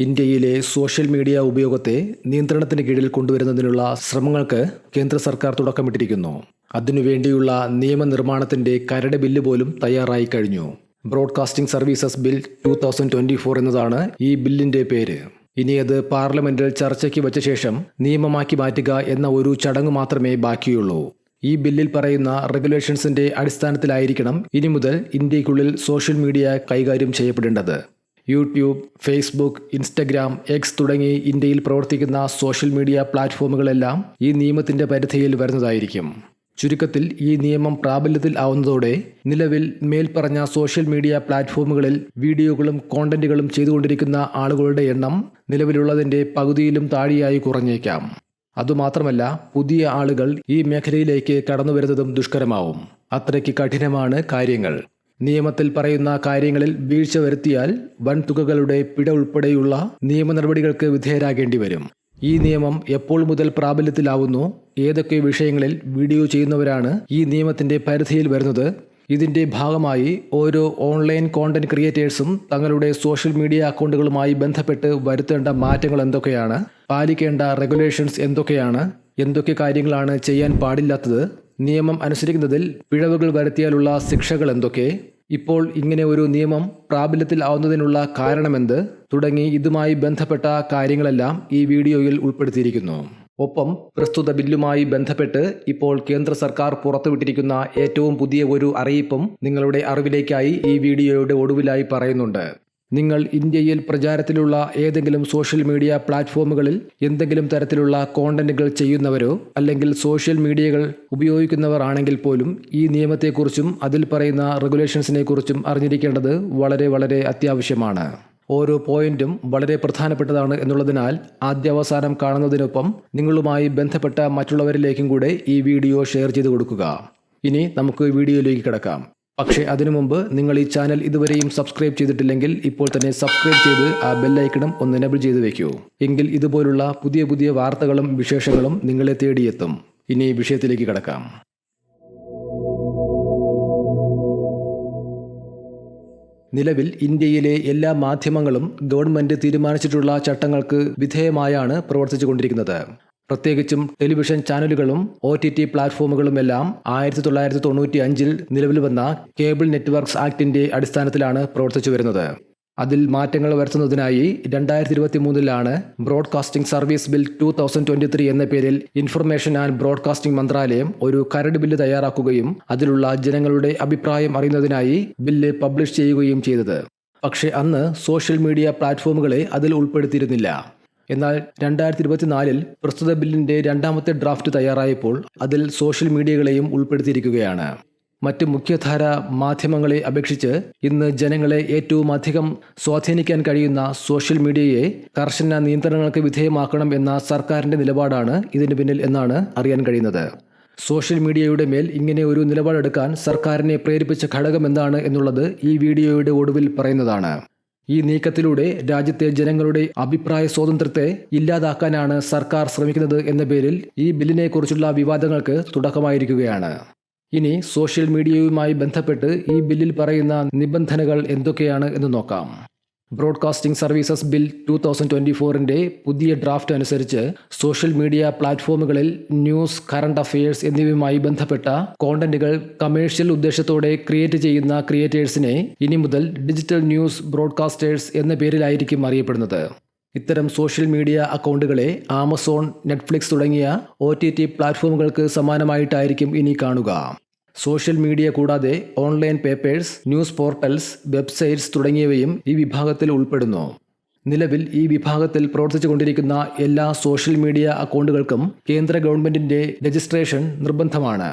ഇന്ത്യയിലെ social media ഉപയോഗത്തെ നിയന്ത്രണത്തിന് കീഴിൽ കൊണ്ടുവരുന്നതിനുള്ള ശ്രമങ്ങൾക്ക് കേന്ദ്ര സർക്കാർ തുടക്കമിട്ടിരിക്കുന്നു. അതിനുവേണ്ടിയുള്ള നിയമനിർമ്മാണത്തിന്റെ കരട് ബില്ല് പോലും തയ്യാറായി കഴിഞ്ഞു. Broadcasting services bill two thousand twenty four എന്നതാണ് ഈ ബില്ലിന്റെ പേര്. ഇനി അത് പാർലമെന്റിൽ ചർച്ചയ്ക്ക് വച്ച ശേഷം നിയമമാക്കി മാറ്റുക എന്ന ഒരു ചടങ്ങ് മാത്രമേ ബാക്കിയുള്ളൂ. ഈ ബില്ലിൽ പറയുന്ന റെഗുലേഷൻസിന്റെ അടിസ്ഥാനത്തിലായിരിക്കണം ഇനി മുതൽ ഇന്ത്യക്കുള്ളിൽ സോഷ്യൽ മീഡിയ കൈകാര്യം ചെയ്യപ്പെടേണ്ടത്. യൂട്യൂബ് ഫേസ്ബുക്ക് ഇൻസ്റ്റഗ്രാം എക്സ് തുടങ്ങി ഇന്ത്യയിൽ പ്രവർത്തിക്കുന്ന സോഷ്യൽ മീഡിയ പ്ലാറ്റ്ഫോമുകളെല്ലാം ഈ നിയമത്തിന്റെ പരിധിയിൽ വരുന്നതായിരിക്കും. ചുരുക്കത്തിൽ ഈ നിയമം പ്രാബല്യത്തിൽ ആവുന്നതോടെ നിലവിൽ മേൽപ്പറഞ്ഞ സോഷ്യൽ മീഡിയ പ്ലാറ്റ്ഫോമുകളിൽ വീഡിയോകളും കോണ്ടന്റുകളും ചെയ്തുകൊണ്ടിരിക്കുന്ന ആളുകളുടെ എണ്ണം നിലവിലുള്ളതിന്റെ പകുതിയിലും താഴെയായി കുറഞ്ഞേക്കാം. അതുമാത്രമല്ല പുതിയ ആളുകൾ ഈ മേഖലയിലേക്ക് കടന്നു വരുന്നതും ദുഷ്കരമാവും. അത്രയ്ക്ക് കഠിനമാണ് കാര്യങ്ങൾ. നിയമത്തിൽ പറയുന്ന കാര്യങ്ങളിൽ വീഴ്ച വരുത്തിയാൽ വൻ തുകകളുടെ പിഴ ഉൾപ്പെടെയുള്ള നിയമ നടപടികൾക്ക് വിധേയരാകേണ്ടി വരും. ഈ നിയമം എപ്പോൾ മുതൽ പ്രാബല്യത്തിലാവുന്നു? ഏതൊക്കെ വിഷയങ്ങളിൽ വീഡിയോ ചെയ്യുന്നവരാണ് ഈ നിയമത്തിന്റെ പരിധിയിൽ വരുന്നത്? ഇതിന്റെ ഭാഗമായി ഓരോ ഓൺലൈൻ കോണ്ടന്റ് ക്രിയേറ്റേഴ്സും തങ്ങളുടെ സോഷ്യൽ മീഡിയ അക്കൗണ്ടുകളുമായി ബന്ധപ്പെട്ട് വരുത്തേണ്ട മാറ്റങ്ങൾ എന്തൊക്കെയാണ്? പാലിക്കേണ്ട റെഗുലേഷൻസ് എന്തൊക്കെയാണ്? എന്തൊക്കെ കാര്യങ്ങളാണ് ചെയ്യാൻ പാടില്ലാത്തത്? നിയമം അനുസരിക്കുന്നതിൽ പിഴവുകൾ വരുത്തിയാലുള്ള ശിക്ഷകൾ എന്തൊക്കെ? ഇപ്പോൾ ഇങ്ങനെ ഒരു നിയമം പ്രാബല്യത്തിൽ ആവുന്നതിനുള്ള കാരണമെന്ത് തുടങ്ങി ഇതുമായി ബന്ധപ്പെട്ട കാര്യങ്ങളെല്ലാം ഈ വീഡിയോയിൽ ഉൾപ്പെടുത്തിയിരിക്കുന്നു. ഒപ്പം പ്രസ്തുത ബില്ലുമായി ബന്ധപ്പെട്ട് ഇപ്പോൾ കേന്ദ്ര സർക്കാർ പുറത്തുവിട്ടിരിക്കുന്ന ഏറ്റവും പുതിയ ഒരു അറിയിപ്പും നിങ്ങളുടെ അറിവിലേക്കായി ഈ വീഡിയോയുടെ ഒടുവിലായി പറയുന്നുണ്ട്. നിങ്ങൾ ഇന്ത്യയിൽ പ്രചാരത്തിലുള്ള ഏതെങ്കിലും സോഷ്യൽ മീഡിയ പ്ലാറ്റ്ഫോമുകളിൽ എന്തെങ്കിലും തരത്തിലുള്ള കോണ്ടന്റുകൾ ചെയ്യുന്നവരോ അല്ലെങ്കിൽ സോഷ്യൽ മീഡിയകൾ ഉപയോഗിക്കുന്നവർ ആണെങ്കിൽ പോലും ഈ നിയമത്തെക്കുറിച്ചും അതിൽ പറയുന്ന റെഗുലേഷൻസിനെ കുറിച്ചും അറിഞ്ഞിരിക്കേണ്ടത് വളരെ വളരെ അത്യാവശ്യമാണ്. ഓരോ പോയിന്റും വളരെ പ്രധാനപ്പെട്ടതാണ് എന്നുള്ളതിനാൽ ആദ്യാവസാനം കാണുന്നതിനൊപ്പം നിങ്ങളുമായി ബന്ധപ്പെട്ട മറ്റുള്ളവരിലേക്കും കൂടെ ഈ വീഡിയോ ഷെയർ ചെയ്ത് കൊടുക്കുക. ഇനി നമുക്ക് വീഡിയോയിലേക്ക് കിടക്കാം. പക്ഷേ അതിനു മുമ്പ് നിങ്ങൾ ഈ ചാനൽ ഇതുവരെയും സബ്സ്ക്രൈബ് ചെയ്തിട്ടില്ലെങ്കിൽ ഇപ്പോൾ തന്നെ സബ്സ്ക്രൈബ് ചെയ്ത് ആ ബെല്ലൈക്കണം ഒന്ന് എനബിൾ ചെയ്ത് വെക്കൂ. എങ്കിൽ ഇതുപോലുള്ള പുതിയ പുതിയ വാർത്തകളും വിശേഷങ്ങളും നിങ്ങളെ തേടിയെത്തും. ഇനി വിഷയത്തിലേക്ക് കടക്കാം. നിലവിൽ ഇന്ത്യയിലെ എല്ലാ മാധ്യമങ്ങളും ഗവൺമെന്റ് തീരുമാനിച്ചിട്ടുള്ള ചട്ടങ്ങൾക്ക് വിധേയമായാണ് പ്രവർത്തിച്ചുകൊണ്ടിരിക്കുന്നത്. പ്രത്യേകിച്ചും ടെലിവിഷൻ ചാനലുകളും ഒ ടി ടി പ്ലാറ്റ്ഫോമുകളുമെല്ലാം ആയിരത്തി തൊള്ളായിരത്തി തൊണ്ണൂറ്റി അഞ്ചിൽ നിലവിൽ വന്ന കേബിൾ നെറ്റ്വർക്ക്സ് ആക്ടിന്റെ അടിസ്ഥാനത്തിലാണ് പ്രവർത്തിച്ചു വരുന്നത്. അതിൽ മാറ്റങ്ങൾ വരുത്തുന്നതിനായി രണ്ടായിരത്തി ഇരുപത്തി മൂന്നിലാണ് broadcasting service bill two thousand twenty three എന്ന പേരിൽ ഇൻഫർമേഷൻ ആൻഡ് ബ്രോഡ്കാസ്റ്റിംഗ് മന്ത്രാലയം ഒരു കരട് ബില്ല് തയ്യാറാക്കുകയും അതിലുള്ള ജനങ്ങളുടെ അഭിപ്രായം അറിയുന്നതിനായി ബില്ല് പബ്ലിഷ് ചെയ്യുകയും ചെയ്തത്. പക്ഷേ അന്ന് സോഷ്യൽ മീഡിയ പ്ലാറ്റ്ഫോമുകളെ അതിൽ ഉൾപ്പെടുത്തിയിരുന്നില്ല. എന്നാൽ രണ്ടായിരത്തി ഇരുപത്തിനാലിൽ പ്രസ്തുത ബില്ലിന്റെ രണ്ടാമത്തെ ഡ്രാഫ്റ്റ് തയ്യാറായപ്പോൾ അതിൽ സോഷ്യൽ മീഡിയകളെയും ഉൾപ്പെടുത്തിയിരിക്കുകയാണ്. മറ്റ് മുഖ്യധാര മാധ്യമങ്ങളെ അപേക്ഷിച്ച് ഇന്ന് ജനങ്ങളെ ഏറ്റവും അധികം സ്വാധീനിക്കാൻ കഴിയുന്ന സോഷ്യൽ മീഡിയയെ കർശന നിയന്ത്രണങ്ങൾക്ക് വിധേയമാക്കണം എന്ന സർക്കാരിന്റെ നിലപാടാണ് ഇതിന് പിന്നിൽ എന്നാണ് അറിയാൻ കഴിയുന്നത്. സോഷ്യൽ മീഡിയയുടെ മേൽ ഇങ്ങനെ ഒരു നിലപാടെടുക്കാൻ സർക്കാരിനെ പ്രേരിപ്പിച്ച ഘടകം എന്താണ് എന്നുള്ളത് ഈ വീഡിയോയുടെ ഒടുവിൽ പറയുന്നതാണ്. ഈ നീക്കത്തിലൂടെ രാജ്യത്തെ ജനങ്ങളുടെ അഭിപ്രായ സ്വാതന്ത്ര്യത്തെ ഇല്ലാതാക്കാനാണ് സർക്കാർ ശ്രമിക്കുന്നത് എന്ന പേരിൽ ഈ ബില്ലിനെക്കുറിച്ചുള്ള വിവാദങ്ങൾക്ക് തുടക്കമായിരിക്കുകയാണ്. ഇനി സോഷ്യൽ മീഡിയയുമായി ബന്ധപ്പെട്ട് ഈ ബില്ലിൽ പറയുന്ന നിബന്ധനകൾ എന്തൊക്കെയാണ് എന്ന് നോക്കാം. Broadcasting services bill two thousand twenty ഫോറിന്റെ പുതിയ ഡ്രാഫ്റ്റ് അനുസരിച്ച് സോഷ്യൽ മീഡിയ പ്ലാറ്റ്ഫോമുകളിൽ ന്യൂസ് കറണ്ട് അഫയേഴ്സ് എന്നിവയുമായി ബന്ധപ്പെട്ട കോണ്ടന്റുകൾ കമേഴ്ഷ്യൽ ഉദ്ദേശത്തോടെ ക്രിയേറ്റ് ചെയ്യുന്ന ക്രിയേറ്റേഴ്സിനെ ഇനി മുതൽ ഡിജിറ്റൽ ന്യൂസ് ബ്രോഡ്കാസ്റ്റേഴ്സ് എന്ന പേരിലായിരിക്കും അറിയപ്പെടുന്നത്. ഇത്തരം സോഷ്യൽ മീഡിയ അക്കൗണ്ടുകളെ ആമസോൺ നെറ്റ്ഫ്ലിക്സ് തുടങ്ങിയ ഒ ടി ടി പ്ലാറ്റ്ഫോമുകൾക്ക് സമാനമായിട്ടായിരിക്കും ഇനി കാണുക. സോഷ്യൽ മീഡിയ കൂടാതെ online papers news portals websites തുടങ്ങിയവയും ഈ വിഭാഗത്തിൽ ഉൾപ്പെടുന്നു. നിലവിൽ ഈ വിഭാഗത്തിൽ പ്രവർത്തിച്ചുകൊണ്ടിരിക്കുന്ന എല്ലാ സോഷ്യൽ മീഡിയ അക്കൗണ്ടുകൾക്കും കേന്ദ്ര ഗവൺമെന്റിന്റെ രജിസ്ട്രേഷൻ നിർബന്ധമാണ്.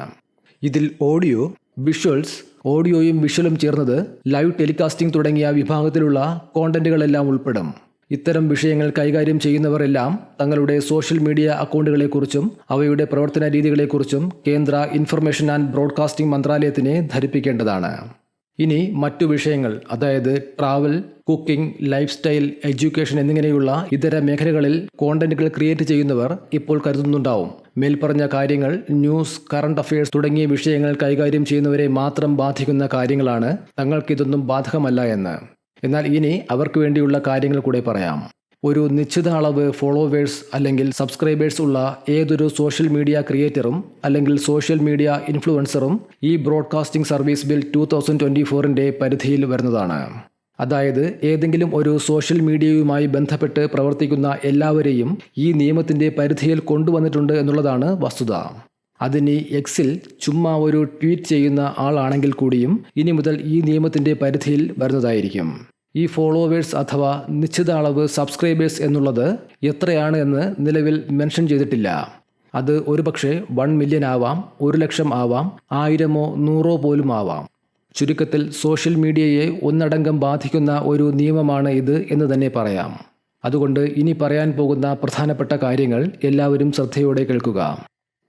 ഇതിൽ ഓഡിയോ വിഷ്വൽസ് ഓഡിയോയും വിഷ്വലും ചേർന്നത് ലൈവ് ടെലികാസ്റ്റിംഗ് തുടങ്ങിയ വിഭാഗത്തിലുള്ള കോണ്ടന്റുകളെല്ലാം ഉൾപ്പെടും. ഇത്തരം വിഷയങ്ങൾ കൈകാര്യം ചെയ്യുന്നവരെല്ലാം തങ്ങളുടെ സോഷ്യൽ മീഡിയ അക്കൗണ്ടുകളെക്കുറിച്ചും അവയുടെ പ്രവർത്തന രീതികളെക്കുറിച്ചും കേന്ദ്ര ഇൻഫർമേഷൻ ആൻഡ് ബ്രോഡ്കാസ്റ്റിംഗ് മന്ത്രാലയത്തിനെ ധരിപ്പിക്കേണ്ടതാണ്. ഇനി മറ്റു വിഷയങ്ങൾ അതായത് travel cooking life style education എന്നിങ്ങനെയുള്ള ഇതര മേഖലകളിൽ കോണ്ടന്റുകൾ ക്രിയേറ്റ് ചെയ്യുന്നവർ ഇപ്പോൾ കരുതുന്നുണ്ടാവും. മേൽപ്പറഞ്ഞ കാര്യങ്ങൾ ന്യൂസ് കറണ്ട് അഫയേഴ്സ് തുടങ്ങിയ വിഷയങ്ങൾ കൈകാര്യം ചെയ്യുന്നവരെ മാത്രം ബാധിക്കുന്ന കാര്യങ്ങളാണ് തങ്ങൾക്കിതൊന്നും ബാധകമല്ല എന്ന്. എന്നാൽ ഇനി അവർക്ക് വേണ്ടിയുള്ള കാര്യങ്ങൾ കൂടെ പറയാം. ഒരു നിശ്ചിത അളവ് ഫോളോവേഴ്സ് അല്ലെങ്കിൽ സബ്സ്ക്രൈബേഴ്സ് ഉള്ള ഏതൊരു സോഷ്യൽ മീഡിയ ക്രിയേറ്ററും അല്ലെങ്കിൽ സോഷ്യൽ മീഡിയ ഇൻഫ്ലുവൻസറും ഈ broadcasting service bill two thousand ഫോറിന്റെ പരിധിയിൽ വരുന്നതാണ്. അതായത് ഏതെങ്കിലും ഒരു സോഷ്യൽ മീഡിയയുമായി ബന്ധപ്പെട്ട് പ്രവർത്തിക്കുന്ന എല്ലാവരെയും ഈ നിയമത്തിന്റെ പരിധിയിൽ കൊണ്ടുവന്നിട്ടുണ്ട് എന്നുള്ളതാണ് വസ്തുത. അതിന് എക്സിൽ ചുമ്മാ ഒരു ട്വീറ്റ് ചെയ്യുന്ന ആളാണെങ്കിൽ കൂടിയും ഇനി മുതൽ ഈ നിയമത്തിന്റെ പരിധിയിൽ വരുന്നതായിരിക്കും. ഈ ഫോളോവേഴ്സ് അഥവാ നിശ്ചിത അളവ് സബ്സ്ക്രൈബേഴ്സ് എന്നുള്ളത് എത്രയാണ് എന്ന് നിലവിൽ മെൻഷൻ ചെയ്തിട്ടില്ല. അത് ഒരുപക്ഷെ വൺ മില്യൺ ആവാം ഒരു ലക്ഷം ആവാം ആയിരമോ നൂറോ പോലും ആവാം. ചുരുക്കത്തിൽ സോഷ്യൽ മീഡിയയെ ഒന്നടങ്കം ബാധിക്കുന്ന ഒരു നിയമമാണ് ഇത് എന്ന് തന്നെ പറയാം. അതുകൊണ്ട് ഇനി പറയാൻ പോകുന്ന പ്രധാനപ്പെട്ട കാര്യങ്ങൾ എല്ലാവരും ശ്രദ്ധയോടെ കേൾക്കുക.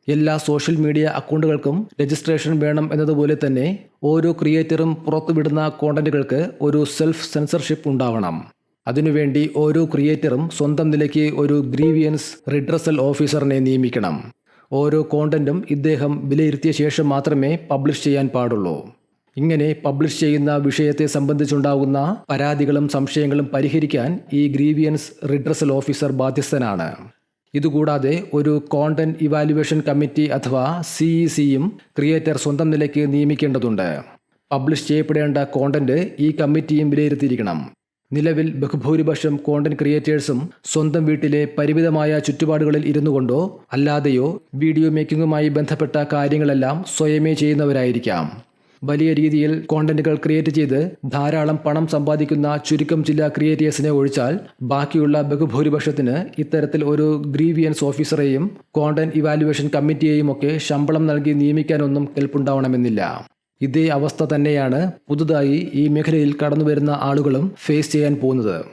എല്ലാ സോഷ്യൽ മീഡിയ അക്കൗണ്ടുകൾക്കും രജിസ്ട്രേഷൻ വേണം എന്നതുപോലെ തന്നെ ഓരോ ക്രിയേറ്ററും പുറത്തുവിടുന്ന കോണ്ടന്റുകൾക്ക് ഒരു സെൽഫ് സെൻസർഷിപ്പ് ഉണ്ടാവണം. അതിനുവേണ്ടി ഓരോ ക്രിയേറ്ററും സ്വന്തം നിലയ്ക്ക് ഒരു ഗ്രീവിയൻസ് റിഡ്രസൽ ഓഫീസറിനെ നിയമിക്കണം. ഓരോ കോണ്ടന്റും ഇദ്ദേഹം വിലയിരുത്തിയ ശേഷം മാത്രമേ പബ്ലിഷ് ചെയ്യാൻ പാടുള്ളൂ. ഇങ്ങനെ പബ്ലിഷ് ചെയ്യുന്ന വിഷയത്തെ സംബന്ധിച്ചുണ്ടാകുന്ന പരാതികളും സംശയങ്ങളും പരിഹരിക്കാൻ ഈ ഗ്രീവിയൻസ് റിഡ്രസൽ ഓഫീസർ ബാധ്യസ്ഥനാണ്. ഇതുകൂടാതെ ഒരു കോണ്ടന്റ് ഇവാലുവേഷൻ കമ്മിറ്റി അഥവാ സിഇ സിയും ക്രിയേറ്റർ സ്വന്തം നിലയ്ക്ക് നിയമിക്കേണ്ടതുണ്ട്. പബ്ലിഷ് ചെയ്യപ്പെടേണ്ട കോണ്ടന്റ് ഈ കമ്മിറ്റിയും വിലയിരുത്തിയിരിക്കണം. നിലവിൽ ബഹുഭൂരിപക്ഷം കോണ്ടന്റ് ക്രിയേറ്റേഴ്സും സ്വന്തം വീട്ടിലെ പരിമിതമായ ചുറ്റുപാടുകളിൽ ഇരുന്നു കൊണ്ടോ അല്ലാതെയോ വീഡിയോ മേക്കിങ്ങുമായി ബന്ധപ്പെട്ട കാര്യങ്ങളെല്ലാം സ്വയമേ ചെയ്യുന്നവരായിരിക്കാം. വലിയ രീതിയിൽ കോണ്ടന്റുകൾ ക്രിയേറ്റ് ചെയ്ത് ധാരാളം പണം സമ്പാദിക്കുന്ന ചുരുക്കം ചില ക്രിയേറ്റേഴ്സിനെ ഒഴിച്ചാൽ ബാക്കിയുള്ള ബഹുഭൂരിപക്ഷത്തിന് ഇത്തരത്തിൽ ഒരു ഗ്രീവിയൻസ് ഓഫീസറെയും കോണ്ടന്റ് ഇവാലുവേഷൻ കമ്മിറ്റിയെയും ഒക്കെ ശമ്പളം നൽകി നിയമിക്കാനൊന്നും കെൽപ്പുണ്ടാവണമെന്നില്ല. ഇതേ അവസ്ഥ തന്നെയാണ് പുതുതായി ഈ മേഖലയിൽ കടന്നുവരുന്ന ആളുകളും ഫേസ് ചെയ്യാൻ പോകുന്നത്.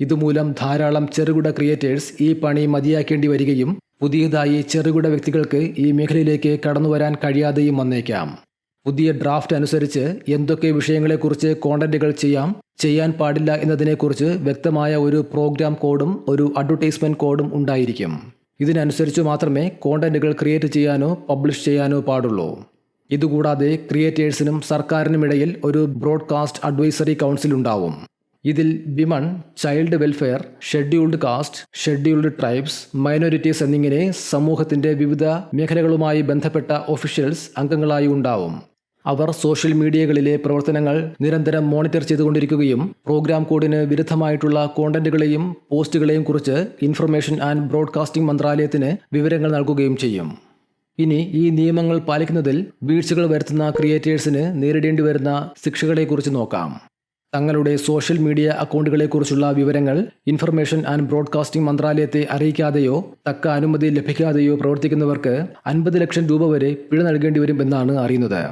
ഇതുമൂലം ധാരാളം ചെറുകിട ക്രിയേറ്റേഴ്സ് ഈ പണി മതിയാക്കേണ്ടി വരികയും പുതിയതായി ചെറുകിട വ്യക്തികൾക്ക് ഈ മേഖലയിലേക്ക് കടന്നുവരാൻ കഴിയാതെയും വന്നേക്കാം. പുതിയ ഡ്രാഫ്റ്റ് അനുസരിച്ച് എന്തൊക്കെ വിഷയങ്ങളെക്കുറിച്ച് കോണ്ടന്റുകൾ ചെയ്യാം ചെയ്യാൻ പാടില്ല എന്നതിനെക്കുറിച്ച് വ്യക്തമായ ഒരു പ്രോഗ്രാം കോഡും ഒരു അഡ്വർടൈസ്മെന്റ് കോഡും ഉണ്ടായിരിക്കും. ഇതിനനുസരിച്ച് മാത്രമേ കോണ്ടന്റുകൾ ക്രിയേറ്റ് ചെയ്യാനോ പബ്ലിഷ് ചെയ്യാനോ പാടുള്ളൂ. ഇതുകൂടാതെ ക്രിയേറ്റേഴ്സിനും സർക്കാരിനുമിടയിൽ ഒരു ബ്രോഡ്കാസ്റ്റ് അഡ്വൈസറി കൗൺസിൽ ഉണ്ടാവും. ഇതിൽ women child welfare scheduled caste scheduled tribes minorities എന്നിങ്ങനെ സമൂഹത്തിന്റെ വിവിധ മേഖലകളുമായി ബന്ധപ്പെട്ട ഒഫീഷ്യൽസ് അംഗങ്ങളായി ഉണ്ടാവും. അവർ സോഷ്യൽ മീഡിയകളിലെ പ്രവർത്തനങ്ങൾ നിരന്തരം മോണിറ്റർ ചെയ്തുകൊണ്ടിരിക്കുകയും പ്രോഗ്രാം കോഡിന് വിരുദ്ധമായിട്ടുള്ള കോണ്ടന്റുകളെയും പോസ്റ്റുകളെയും കുറിച്ച് ഇൻഫർമേഷൻ ആൻഡ് ബ്രോഡ്കാസ്റ്റിംഗ് മന്ത്രാലയത്തിന് വിവരങ്ങൾ നൽകുകയും ചെയ്യും. ഇനി ഈ നിയമങ്ങൾ പാലിക്കുന്നതിൽ വീഴ്ചകൾ വരുത്തുന്ന ക്രിയേറ്റേഴ്സിന് നേരിടേണ്ടി വരുന്ന ശിക്ഷകളെക്കുറിച്ച് നോക്കാം. തങ്ങളുടെ സോഷ്യൽ മീഡിയ അക്കൗണ്ടുകളെക്കുറിച്ചുള്ള വിവരങ്ങൾ ഇൻഫർമേഷൻ ആൻഡ് ബ്രോഡ്കാസ്റ്റിംഗ് മന്ത്രാലയത്തെ അറിയിക്കാതെയോ തക്ക അനുമതി ലഭിക്കാതെയോ പ്രവർത്തിക്കുന്നവർക്ക് അൻപത് ലക്ഷം രൂപ വരെ പിഴ നൽകേണ്ടി വരുമെന്നാണ് അറിയുന്നത്.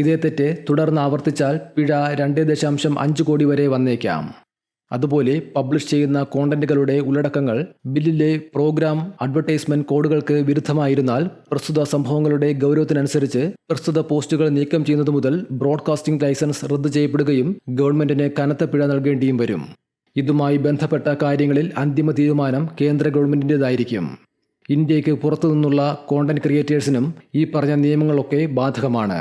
ഇതേ തെറ്റ് തുടർന്ന് ആവർത്തിച്ചാൽ പിഴ രണ്ട് ദശാംശം അഞ്ച് കോടി വരെ വന്നേക്കാം. അതുപോലെ പബ്ലിഷ് ചെയ്യുന്ന കോണ്ടന്റുകളുടെ ഉള്ളടക്കങ്ങൾ ബില്ലിലെ പ്രോഗ്രാം അഡ്വർടൈസ്മെന്റ് കോഡുകൾക്ക് വിരുദ്ധമായിരുന്നാൽ പ്രസ്തുത സംഭവങ്ങളുടെ ഗൗരവത്തിനനുസരിച്ച് പ്രസ്തുത പോസ്റ്റുകൾ നീക്കം ചെയ്യുന്നത് മുതൽ ബ്രോഡ്കാസ്റ്റിംഗ് ലൈസൻസ് റദ്ദ് ചെയ്യപ്പെടുകയും ഗവൺമെന്റിന് കനത്ത പിഴ നൽകേണ്ടിയും വരും. ഇതുമായി ബന്ധപ്പെട്ട കാര്യങ്ങളിൽ അന്തിമ തീരുമാനം കേന്ദ്ര ഗവൺമെന്റിന്റെതായിരിക്കും ഇന്ത്യയ്ക്ക് പുറത്തുനിന്നുള്ള കോണ്ടന്റ് ക്രിയേറ്റേഴ്സിനും ഈ പറഞ്ഞ നിയമങ്ങളൊക്കെ ബാധകമാണ്.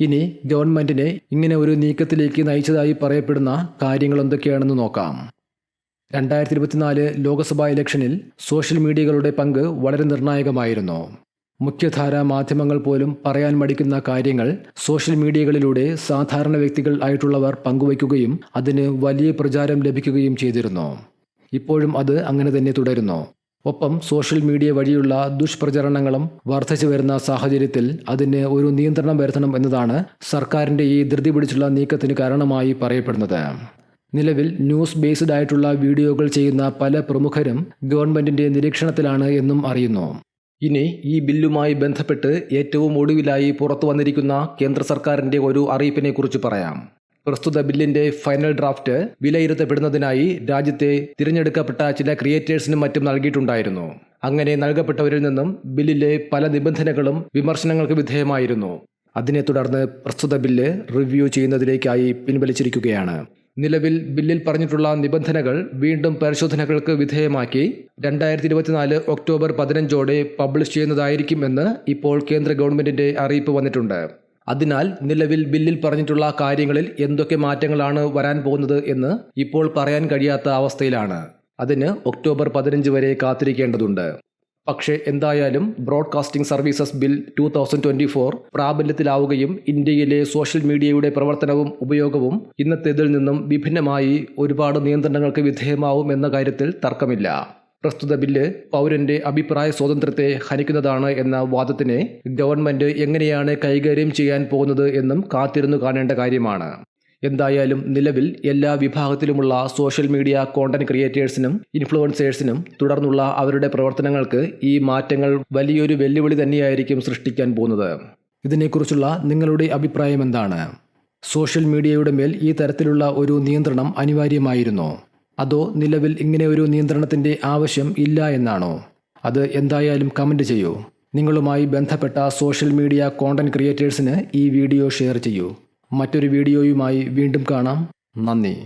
ഇനി ഗവൺമെന്റിനെ ഇങ്ങനെ ഒരു നീക്കത്തിലേക്ക് നയിച്ചതായി പറയപ്പെടുന്ന കാര്യങ്ങൾ എന്തൊക്കെയാണെന്ന് നോക്കാം. രണ്ടായിരത്തി ഇരുപത്തിനാല് ലോക്സഭാ ഇലക്ഷനിൽ സോഷ്യൽ മീഡിയകളുടെ പങ്ക് വളരെ നിർണായകമായിരുന്നു. മുഖ്യധാര മാധ്യമങ്ങൾ പോലും പറയാൻ മടിക്കുന്ന കാര്യങ്ങൾ സോഷ്യൽ മീഡിയകളിലൂടെ സാധാരണ വ്യക്തികൾ ആയിട്ടുള്ളവർ പങ്കുവയ്ക്കുകയും അതിന് വലിയ പ്രചാരം ലഭിക്കുകയും ചെയ്തിരുന്നു. ഇപ്പോഴും അത് അങ്ങനെ തന്നെ തുടരുന്നു. ഒപ്പം സോഷ്യൽ മീഡിയ വഴിയുള്ള ദുഷ്പ്രചരണങ്ങളും വർദ്ധിച്ചു വരുന്ന സാഹചര്യത്തിൽ അതിന് ഒരു നിയന്ത്രണം വരുത്തണം എന്നതാണ് സർക്കാരിന്റെ ഈ ധൃതി പിടിച്ചുള്ള നീക്കത്തിന് കാരണമായി പറയപ്പെടുന്നത്. നിലവിൽ ന്യൂസ് ബേസ്ഡ് ആയിട്ടുള്ള വീഡിയോകൾ ചെയ്യുന്ന പല പ്രമുഖരും ഗവൺമെന്റിന്റെ നിരീക്ഷണത്തിലാണ് എന്നും അറിയുന്നു. ഇനി ഈ ബില്ലുമായി ബന്ധപ്പെട്ട് ഏറ്റവും ഒടുവിലായി പുറത്തു വന്നിരിക്കുന്ന കേന്ദ്ര സർക്കാരിന്റെ ഒരു അറിയിപ്പിനെ കുറിച്ച് പറയാം. പ്രസ്തുത ബില്ലിന്റെ ഫൈനൽ ഡ്രാഫ്റ്റ് വിലയിരുത്തപ്പെടുന്നതിനായി രാജ്യത്തെ തിരഞ്ഞെടുക്കപ്പെട്ട ചില ക്രിയേറ്റേഴ്സിനും മറ്റും നൽകിയിട്ടുണ്ടായിരുന്നു. അങ്ങനെ നൽകപ്പെട്ടവരിൽ നിന്നും ബില്ലിലെ പല നിബന്ധനകളും വിമർശനങ്ങൾക്ക് വിധേയമായിരുന്നു. അതിനെ തുടർന്ന് പ്രസ്തുത ബില്ല് റിവ്യൂ ചെയ്യുന്നതിലേക്കായി പിൻവലിച്ചിരിക്കുകയാണ്. നിലവിൽ ബില്ലിൽ പറഞ്ഞിട്ടുള്ള നിബന്ധനകൾ വീണ്ടും പരിശോധനകൾക്ക് വിധേയമാക്കി രണ്ടായിരത്തി ഇരുപത്തിനാല് ഒക്ടോബർ പതിനഞ്ചോടെ പബ്ലിഷ് ചെയ്യുന്നതായിരിക്കും എന്ന് ഇപ്പോൾ കേന്ദ്ര ഗവൺമെന്റിന്റെ അറിയിപ്പ് വന്നിട്ടുണ്ട്. അതിനാൽ നിലവിൽ ബില്ലിൽ പറഞ്ഞിട്ടുള്ള കാര്യങ്ങളിൽ എന്തൊക്കെ മാറ്റങ്ങളാണ് വരാൻ പോകുന്നത് എന്ന് ഇപ്പോൾ പറയാൻ കഴിയാത്ത അവസ്ഥയിലാണ്. അതിന് ഒക്ടോബർ പതിനഞ്ച് വരെ കാത്തിരിക്കേണ്ടതുണ്ട്. പക്ഷേ എന്തായാലും broadcasting services bill two thousand twenty four പ്രാബല്യത്തിലാവുകയും ഇന്ത്യയിലെ സോഷ്യൽ മീഡിയയുടെ പ്രവർത്തനവും ഉപയോഗവും ഇന്നത്തേതിൽ നിന്നും വിഭിന്നമായി ഒരുപാട് നിയന്ത്രണങ്ങൾക്ക് വിധേയമാവും എന്ന കാര്യത്തിൽ തർക്കമില്ല. പ്രസ്തുത ബില്ല് പൗരന്റെ അഭിപ്രായ സ്വാതന്ത്ര്യത്തെ ഹനിക്കുന്നതാണ് എന്ന വാദത്തിനെ ഗവൺമെന്റ് എങ്ങനെയാണ് കൈകാര്യം ചെയ്യാൻ പോകുന്നത് എന്നും കാത്തിരുന്നു കാണേണ്ട കാര്യമാണ്. എന്തായാലും നിലവിൽ എല്ലാ വിഭാഗത്തിലുമുള്ള സോഷ്യൽ മീഡിയ കോണ്ടന്റ് ക്രിയേറ്റേഴ്സിനും ഇൻഫ്ലുവൻസേഴ്സിനും തുടർന്നുള്ള അവരുടെ പ്രവർത്തനങ്ങൾക്ക് ഈ മാറ്റങ്ങൾ വലിയൊരു വെല്ലുവിളി തന്നെയായിരിക്കും സൃഷ്ടിക്കാൻ പോകുന്നത്. ഇതിനെക്കുറിച്ചുള്ള നിങ്ങളുടെ അഭിപ്രായം എന്താണ്? സോഷ്യൽ മീഡിയയുടെ മേൽ ഈ തരത്തിലുള്ള ഒരു നിയന്ത്രണം അനിവാര്യമായിരുന്നോ? അതോ നിലവിൽ ഇങ്ങനെ ഒരു നിയന്ത്രണത്തിന്റെ ആവശ്യം ഇല്ല എന്നാണോ? അത് എന്തായാലും കമന്റ് ചെയ്യൂ. നിങ്ങളുമായി ബന്ധപ്പെട്ട സോഷ്യൽ മീഡിയ കോണ്ടന്റ് ക്രിയേറ്റേഴ്സിന് ഈ വീഡിയോ ഷെയർ ചെയ്യൂ. മറ്റൊരു വീഡിയോയുമായി വീണ്ടും കാണാം. നന്ദി.